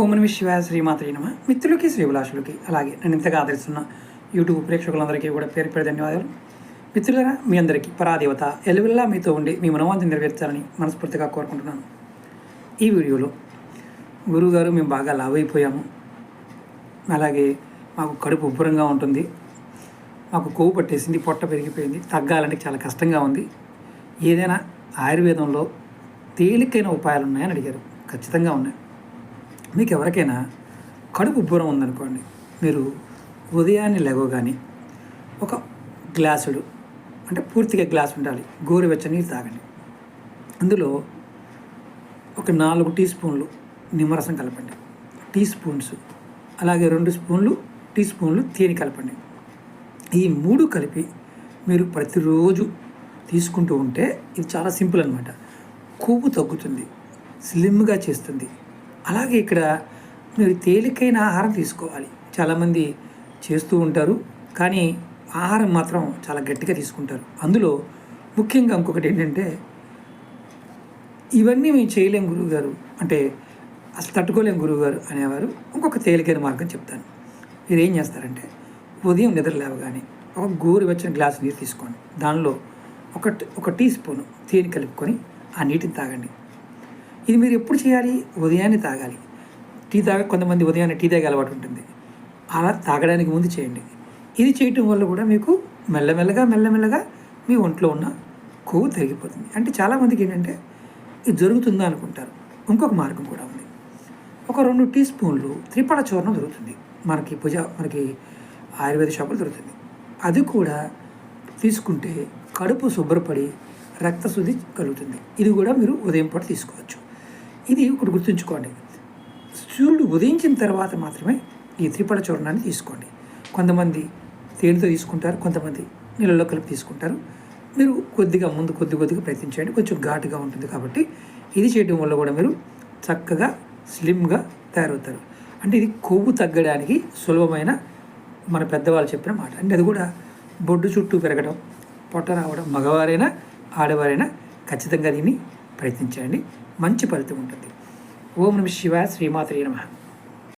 ఓం నమ శివాయ శ్రీమాత్రి నమ. మిత్రులకి శ్రీభిలాషులకి అలాగే నేను ఇంతగా ఆదరిస్తున్న యూట్యూబ్ ప్రేక్షకులందరికీ కూడా పేరు పేరు ధన్యవాదాలు. మిత్రులరా మీ అందరికీ పరాదేవత ఎలువెల్లా మీతో ఉండి మీ మనోవాంతి నెరవేర్చాలని మనస్ఫూర్తిగా కోరుకుంటున్నాను. ఈ వీడియోలో గురువుగారు మేము బాగా లావ్ అయిపోయాము. అలాగే మాకు కడుపు ఉబ్బరంగా ఉంటుంది. మాకు కొవ్వు పట్టేసింది పొట్ట పెరిగిపోయింది తగ్గాలంటే చాలా కష్టంగా ఉంది. ఏదైనా ఆయుర్వేదంలో తేలికైన ఉపాయాలు ఉన్నాయని అడిగారు. ఖచ్చితంగా ఉన్నాయి. మీకు ఎవరికైనా కడుపు ఉబ్బరం ఉందనుకోండి మీరు ఉదయాన్నే లేవగానే ఒక గ్లాసుడు అంటే పూర్తిగా గ్లాస్ ఉండాలి గోరువెచ్చని నీరు తాగండి. అందులో ఒక నాలుగు టీ స్పూన్లు నిమ్మరసం కలపండి. టీ స్పూన్స్ అలాగే రెండు స్పూన్లు టీ స్పూన్లు తేనె కలపండి. ఈ మూడు కలిపి మీరు ప్రతిరోజు తీసుకుంటూ ఉంటే ఇది చాలా సింపుల్ అనమాట కొవ్వు తగ్గుతుంది స్లిమ్గా చేస్తుంది. అలాగే ఇక్కడ మీరు తేలికైన ఆహారం తీసుకోవాలి. చాలామంది చేస్తూ ఉంటారు కానీ ఆహారం మాత్రం చాలా గట్టిగా తీసుకుంటారు. అందులో ముఖ్యంగా ఇంకొకటి ఏంటంటే ఇవన్నీ మేము చేయలేం గురువుగారు. అంటే అసలు తట్టుకోలేం గురువుగారు అనేవారు. ఇంకొక తేలికైన మార్గం చెప్తాను. మీరు ఏం చేస్తారంటే ఉదయం నిద్ర లేవగానే ఒక గోరువెచ్చని గ్లాస్ నీరు తీసుకోండి. దానిలో ఒక ఒక టీ స్పూన్ తేనె కలుపుకొని ఆ నీటిని తాగండి. ఇది మీరు ఎప్పుడు చేయాలి? ఉదయాన్నే తాగాలి. టీ తాగ కొంతమంది ఉదయాన్నే టీ తాగే అలవాటు ఉంటుంది. అలా తాగడానికి ముందు చేయండి. ఇది చేయటం వల్ల కూడా మీకు మెల్లమెల్లగా మెల్లమెల్లగా మీ ఒంట్లో ఉన్న కొవ్వు తరిగిపోతుంది. అంటే చాలామందికి ఏంటంటే ఇది జరుగుతుందా అనుకుంటారు. ఇంకొక మార్గం కూడా ఉంది. ఒక రెండు టీ స్పూన్లు త్రిపళ చూర్ణం దొరుకుతుంది. మనకి పూజ మనకి ఆయుర్వేద షాపులు దొరుకుతుంది. అది కూడా తీసుకుంటే కడుపు శుభ్రపడి రక్తశుద్ధి కలుగుతుంది. ఇది కూడా మీరు ఉదయం పూట తీసుకోవచ్చు. ఇది ఒకటి గుర్తుంచుకోండి. సూర్యుడు ఉదయించిన తర్వాత మాత్రమే ఈ త్రిపడ చూర్ణాన్ని తీసుకోండి. కొంతమంది తేనెతో తీసుకుంటారు కొంతమంది నీళ్ళలో కలిపి తీసుకుంటారు. మీరు కొద్దిగా ముందు కొద్ది కొద్దిగా ప్రయత్నించండి కొంచెం ఘాటుగా ఉంటుంది కాబట్టి ఇది చేయడం వల్ల కూడా మీరు చక్కగా స్లిమ్గా తయారవుతారు. అంటే ఇది కొవ్వు తగ్గడానికి సులభమైన మన పెద్దవాళ్ళు చెప్పిన మాట. అంటే అది కూడా బొడ్డు చుట్టూ పెరగడం పొట్ట రావడం మగవారైనా ఆడవారైనా ఖచ్చితంగా దీన్ని ప్రయత్నించండి. మంచి ఫలితం ఉంటుంది. ఓం నమ శివ శ్రీమాత్రి నమః.